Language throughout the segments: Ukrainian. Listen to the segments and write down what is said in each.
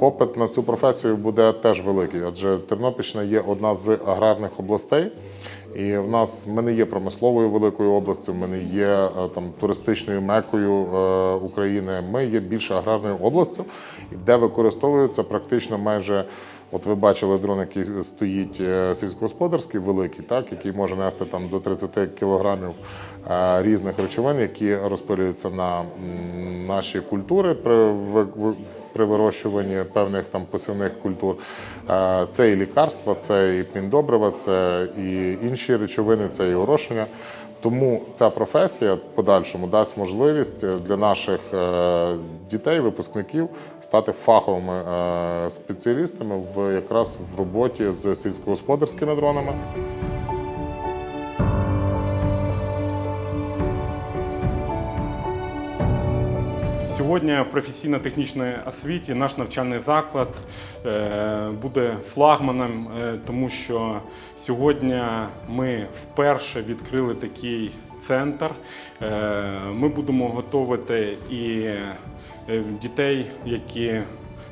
Попит на цю професію буде теж великий, адже Тернопільщина є одна з аграрних областей. І в нас ми не є промисловою великою областю, ми не є е, там туристичною мекою е, України. Ми є більше аграрною областю, де використовується практично майже. От ви бачили дрон, який стоїть е, сільськогосподарський, великий, так який може нести там до 30 кілограмів е, різних речовин, які розпилюються на наші культури при при вирощуванні певних там посівних культур. Це і лікарства, це і міндобрива, це і інші речовини, це і орошення. Тому ця професія в подальшому дасть можливість для наших е, дітей, випускників стати фаховими е, спеціалістами в якраз в роботі з сільськогосподарськими дронами. Сьогодні в професійно-технічній освіті наш навчальний заклад е, буде флагманом, е, тому що сьогодні ми вперше відкрили такий центр. Е, Ми будемо готувати і дітей, які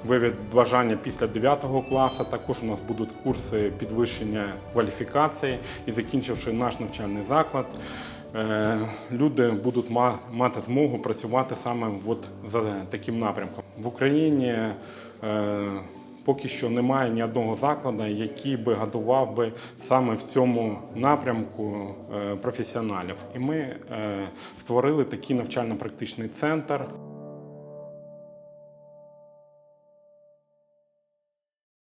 виявять бажання після 9 класу. Також у нас будуть курси підвищення кваліфікації і закінчивши наш навчальний заклад. Е, люди будуть ма- мати змогу працювати саме от за таким напрямком. В Україні е, поки що немає ні одного закладу, який би годував би саме в цьому напрямку е, професіоналів. І ми створили такий навчально-практичний центр.